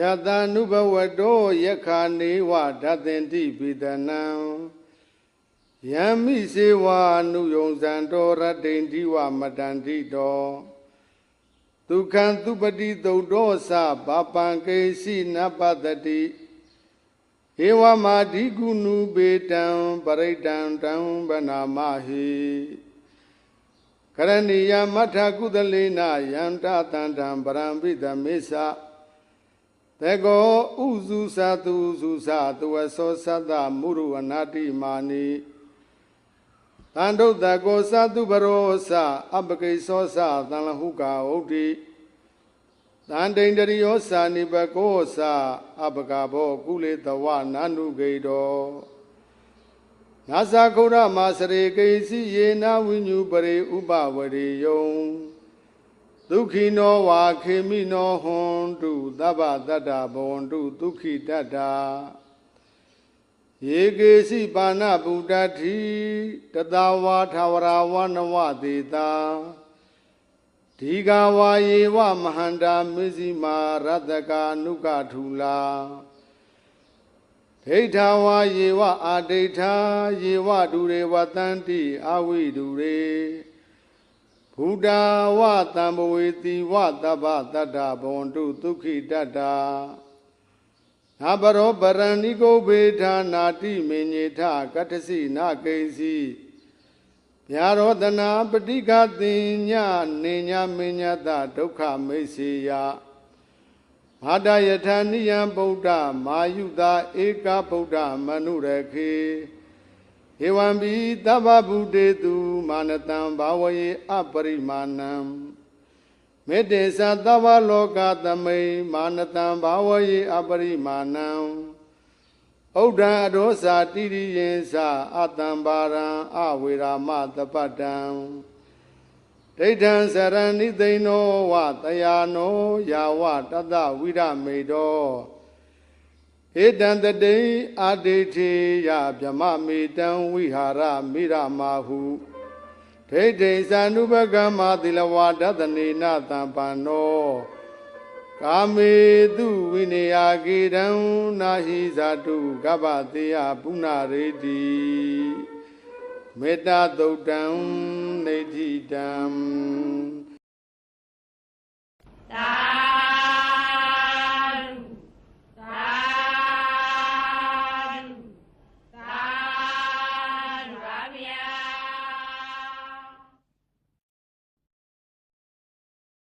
ယတ ानु ဘဝတောယက္ခာနေဝဓတ္တင်တိပိတနံယံမိစေဝအနုယုံဇံတောရတ္တိန်ဒီဝမတန္တိတောဒုက္ခံသူပတိသုတ်တောသဘာပံကေစီနပတတိဧဝမာဓိကုဏုပေတံပရိတံတံဗနာမဟိကရဏီယမထကုသလေနယန္တတန္တံပရံပိသမေသ တေကောဥစုသတုစုသတဝသောသတ္တမုရုအနာတိမာနိတန္တုတကောသတုပရောသအပကိသောသသံလဟုကာဟုတ်တိတန်တိန်တရိယောသာနိပကောသအပကဘောကုလေတဝနာနုဂိတောနာသခုရမစရေကိစီယေနဝိညုပရိဥပဝရိယုံ ဒုက္ခိနောဝါခေမိနောဟွန်တုသဗ္ဗတတ္တဘဝန္တုဒုက္ခိတတ္တာယေကေစီပါဏဗုဒ္ဓတိတတဝါထာဝရဝနဝတေတာဒီဃဝါယေဝမဟန္တာမေဇိမာရတကာနုကထူလာဒိဋ္ဌာဝါယေဝအာဒိဋ္ဌာယေဝဒုရေဝတန္တိအဝိဒုရေ ဘုဒ္ဓဝတံဘဝေတိဝတပ္ပတတ္တဘဝန္တုဒုက္ခိတတ္တာနာပရောပရဏိကိုဘေဌာနာတိမေညေထကတ္တစီနာကိစီဗျာရောတနာပဋိကတင်ညနေညမညတဒုက္ခမိတ်စေယမာတယထာနိယံဗုဒ္ဓမာယုတာဧကဗုဒ္ဓမနုရခေ ဧဝံပိတဗ္ဗဗုတေတုမာနတံဘာဝယေအပရိမာဏံမေတ္တေသသဗ္ဗလောကသမိမာနတံဘာဝယေအပရိမာဏံဥဒ္ဒံအရောစာတိရိယေသအတံပါရံအဝေရာမတပတ္တံဒိဋ္ဌံစရဏိသိဏောဝတယာနောယာဝတတဝိရမေတော ဧတံတတိအာဒိဋ္ဌိယဗြမမေတံဝိဟာရမိရမာဟုဒိဋ္ဌိသ ानु ပကမ္မာတိလဝါဒတနေနတံပန္နောကာမေတုဝိနေယကေတံနာဟိဇာတုကပ္ပတေယပုဏ္ဏရေတိမေတ္တာသုတ်တံနေတိတံ